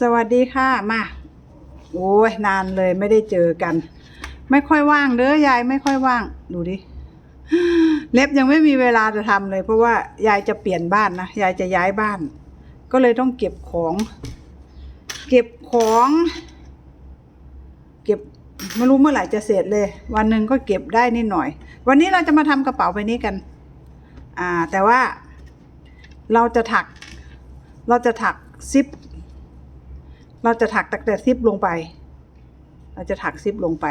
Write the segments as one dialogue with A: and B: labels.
A: สวัสดีค่ะมาโอ้ยนานเลยไม่ได้เจอกัน ไม่ค่อยว่างเด้อยายไม่ค่อยว่าง ดูดิเล็บยังไม่มีเวลาจะทำเลย เพราะว่ายายจะเปลี่ยนบ้านนะยายจะย้ายบ้าน ก็เลยต้องเก็บของ เก็บของ เก็บไม่รู้เมื่อไหร่จะเสร็จเลย วันหนึ่งก็เก็บได้นิดหน่อย วันนี้เราจะมาทำกระเป๋าใบนี้กัน อ่า แต่ว่าเราจะถัก เราจะถักซิป เราจะถักตั้งแต่ซิปลงไป เราจะถักซิปลงไป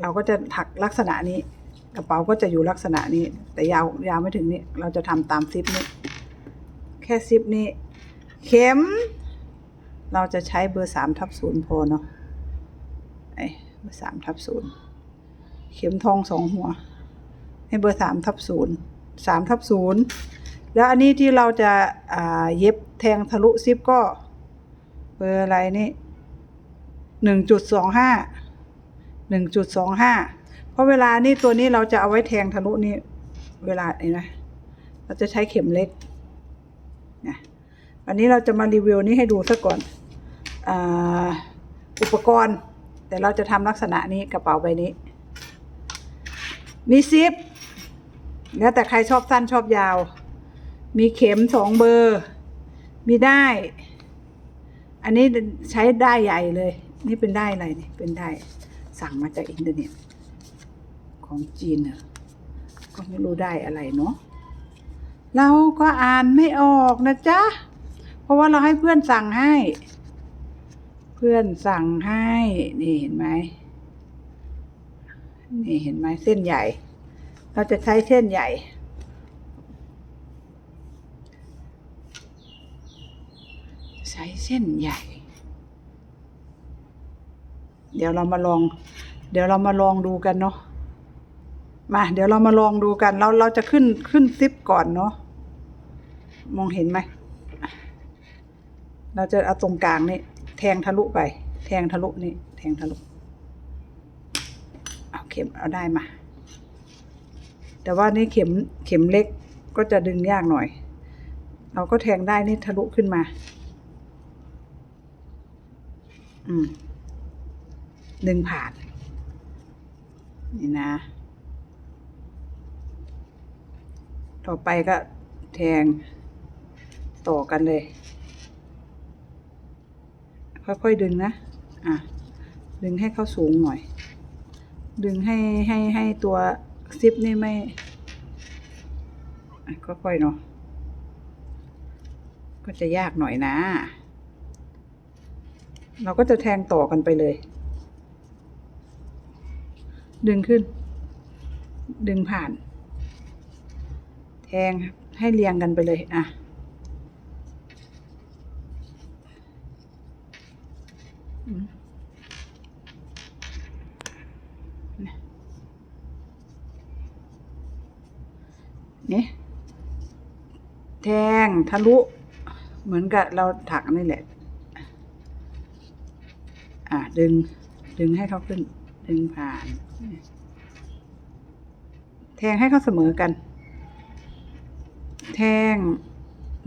A: เราก็จะถักลักษณะนี้ กระเป๋าก็จะอยู่ลักษณะนี้ แต่ยาวยาวไม่ถึงนี้ เราจะทำตามซิปนี้ แค่ซิปนี้ เข็ม เราจะใช้เบอร์สามทับศูนย์พอเนาะไอ้เบอร์สามทับศูนย์เข็มทองสองหัว ให้เบอร์สามทับศูนย์สามทับศูนย์แล้วอันนี้ที่เราจะเย็บแทงทะลุซิปก็ เบอร์อะไรนี่หนึ่งจุดสองห้าหนึ่งจุดสองห้าเพราะเวลานี่ตัวนี้เราจะเอาไว้แทงทะลุนี่เวลาเห็นไหมเราจะใช้เข็มเล็กนะวันนี้เราจะมารีวิวนี้ให้ดูซะก่อนออุปกรณ์ แต่เราจะทำลักษณะนี้กระเป๋าใบนี้ มีซิปแล้วแต่ใครชอบสั้นชอบยาว มีเข็มสองเบอร์ มีได้ อันนี้ใช้ได้ใหญ่เลย นี่เป็นได้อะไรนี่เป็นได้สั่งมาจากอินเทอร์เน็ต ของจีนเนอะก็ไม่รู้ได้อะไรเนาะเราก็อ่านไม่ออกนะจ๊ะ เพราะว่าเราให้เพื่อนสั่งให้ เพื่อนสั่งให้ นี่เห็นไหมนี่เห็นไหมเส้นใหญ่ เราจะใช้เส้นใหญ่ ใช้เส้นใหญ่ เดี๋ยวเรามาลอง เดี๋ยวเรามาลองดูกันเนาะมา เดี๋ยวเรามาลองดูกัน เราเราจะขึ้นขึ้นซิปก่อนเนาะมองเห็นไหม เราจะเอาตรงกลางนี่แทงทะลุไป แทงทะลุนี่แทงทะลุเอาเข็มเอาได้มา แต่ว่านี่เข็มเข็มเล็กก็จะดึงยากหน่อย เราก็แทงได้นี่ทะลุขึ้นมา อืม ดึงผ่าน นี่นะ ต่อไปก็แทงต่อกันเลย ค่อยๆดึงนะ อะ ดึงให้เข้าสูงหน่อย ดึงให้ให้ให้ตัวซิปนี่ไม่ค่อยๆเนาะก็จะยากหน่อยนะ เราก็จะแทงต่อกันไปเลย ดึงขึ้น ดึงผ่าน แทงให้เรียงกันไปเลยอะนี่แทงทะลุ เหมือนกับเราถักนี่แหละ ดึง ดึงให้เขาขึ้น ดึงผ่าน แทงให้เขาเสมอกัน แทง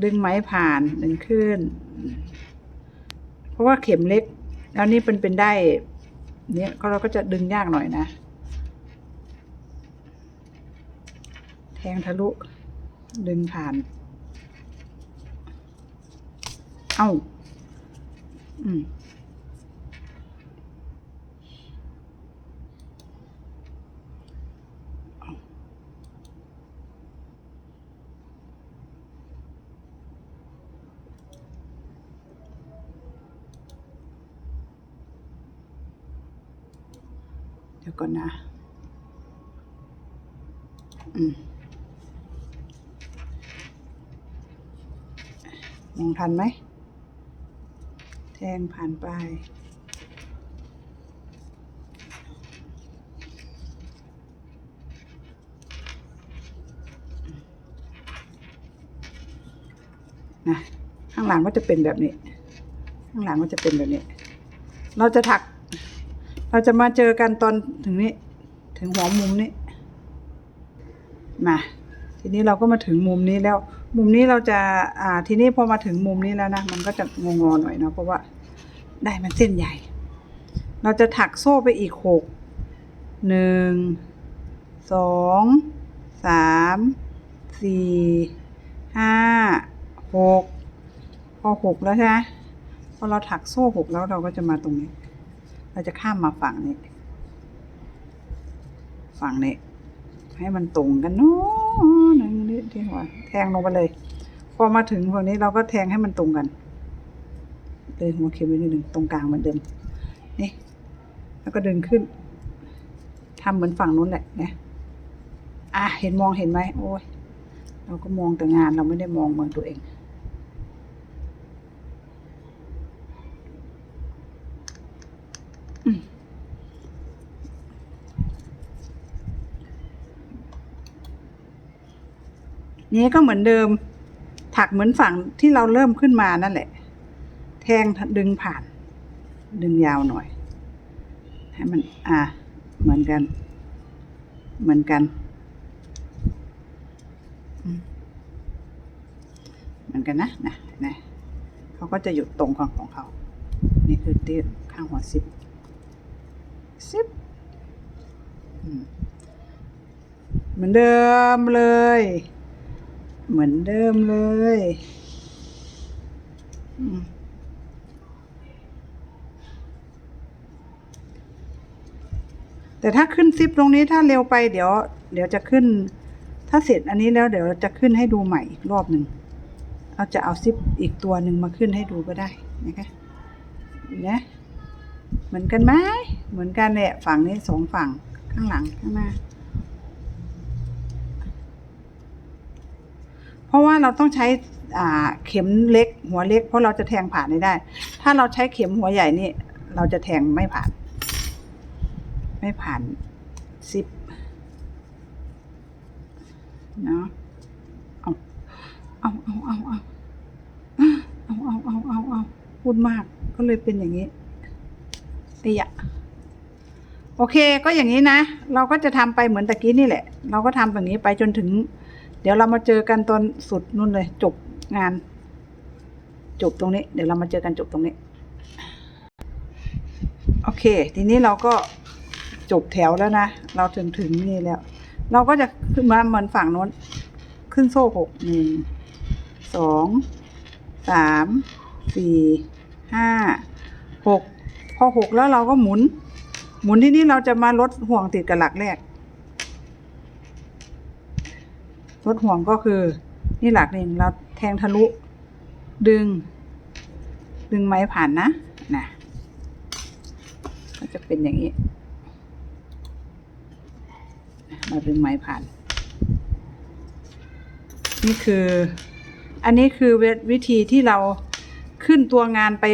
A: ดึงไหมผ่าน ดึงขึ้น เพราะว่าเข็มเล็ก แล้วนี่เป็นเป็นได้ เนี่ยเราก็จะดึงยากหน่อยนะ แทงทะลุ ดึงผ่าน เอ้า อืม ดี๋ยวก่อนนะ อืมมองทันไหม แทงผ่านไป นะ ข้างหลังก็จะเป็นแบบนี้ ข้างหลังก็จะเป็นแบบนี้ เราจะถัก เราจะมาเจอกันตอนถึงนี้ ถึงหัวมุมนี้ มา ทีนี้เราก็มาถึงมุมนี้แล้ว มุมนี้เราจะ อ่า ทีนี้พอมาถึงมุมนี้แล้วนะ มันก็จะงงๆหน่อยเนาะ เพราะว่าได้มันเส้นใหญ่ เราจะถักโซ่ไปอีกหก หนึ่ง สอง สาม สี่ ห้า หก พอหกแล้วใช่ไหมพอเราถักโซ่หกแล้วเราก็จะมาตรงนี้ เราจะข้ามมาฝั่งนี้ ฝั่งนี้ ให้มันตรงกันเนาะหนึ่งนิดที่หัวแทงลงไปเลย พอมาถึงฝั่งนี้เราก็แทงให้มันตรงกันเลยหัวเข็มไว้นิดหนึ่งตรงกลางเหมือนเดิมนี่แล้วก็ดึงขึ้นทำเหมือนฝั่งนู้นแหละนะอะเห็นมองเห็นไหมโอ้ยเราก็มองแต่งานเราไม่ได้มองเมืองตัวเอง นี้ก็เหมือนเดิม ถักเหมือนฝั่งที่เราเริ่มขึ้นมานั่นแหละ แทงดึงผ่าน ดึงยาวหน่อย ให้มัน อ่า เหมือนกัน เหมือนกัน เหมือนกันนะนะนะเขาก็จะหยุดตรงของของเขา นี่คือที่ข้างหัวซิปซิปเหมือนเดิมเลย เหมือนเดิมเลยแต่ถ้าขึ้นซิปตรงนี้ถ้าเร็วไปเดี๋ยว เดี๋ยวจะขึ้น ถ้าเสร็จอันนี้แล้วเดี๋ยวจะขึ้นให้ดูใหม่อีกรอบหนึ่งเราจะเอาซิปอีกตัวหนึ่งมาขึ้นให้ดูก็ได้นะคะนะเหมือนกันไหมเหมือนกันแหละฝั่งนี้สองฝั่งข้างหลังข้างหน้า เพ ราะว่าเราต้องใช้เข็มเล็กหัวเล็ก เพราะเราจะแทงผ่านไม่ได้ ถ้าเราใช้เข็มหัวใหญ่นี่ เราจะแทงไม่ผ่าน ไม่ผ่านซิปเนาะเอาเอาเอาเอาเอาเอาเอาเอาเอาเอาพูดมากก็เลยเป็นอย่างนี้ไอ้ยะโอเคก็อย่างนี้นะ เราก็จะทำไปเหมือนตะกี้นี่แหละ เราก็ทำแบบนี้ไปจนถึง ดี๋ยวเรามาเจอกันตอนสุดนู่นเลย จบงาน จบตรงนี้ เดี๋ยวเรามาเจอกันจบตรงนี้ โอเค ทีนี้เราก็จบแถวแล้วนะ เราถึงถึงนี่แล้ว เราก็จะขึ้นมาเหมือนฝั่งโน้น ขึ้นโซ่หกหนึ่งสองสามสี่ห้าหกพอหกแล้วเราก็หมุน หมุนที่นี่เราจะมาลดห่วงติดกับหลักแรก ลดห่วงก็คือ นี่หลักหนึ่งเราแทงทะลุ ดึง ดึงไม้ผ่านนะนะก็จะเป็นอย่างนี้เราดึงไม้ผ่าน นี่คือ อันนี้คือวิธีที่เราขึ้นตัวงานไป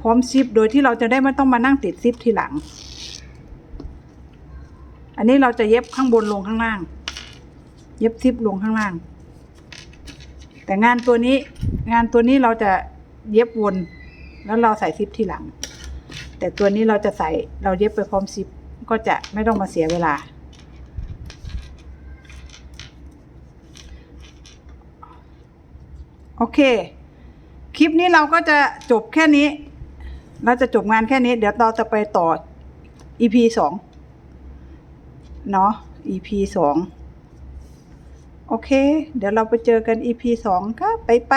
A: พร้อมซิป โดยที่เราจะได้ไม่ต้องมานั่งติดซิปทีหลัง อันนี้เราจะเย็บข้างบนลงข้างล่าง เย็บซิปลงข้างล่าง แต่งานตัวนี้ งานตัวนี้เราจะเย็บวน แล้วเราใส่ซิปทีหลัง แต่ตัวนี้เราจะใส่เราเย็บไปพร้อมซิปก็จะไม่ต้องมาเสียเวลา โอเค คลิปนี้เราก็จะจบแค่นี้ เราจะจบงานแค่นี้ เดี๋ยวเราจะไปต่อ EP สองเนาะ EP สอง โอเค เดี๋ยวเราไปเจอกัน EP สองครับไปไป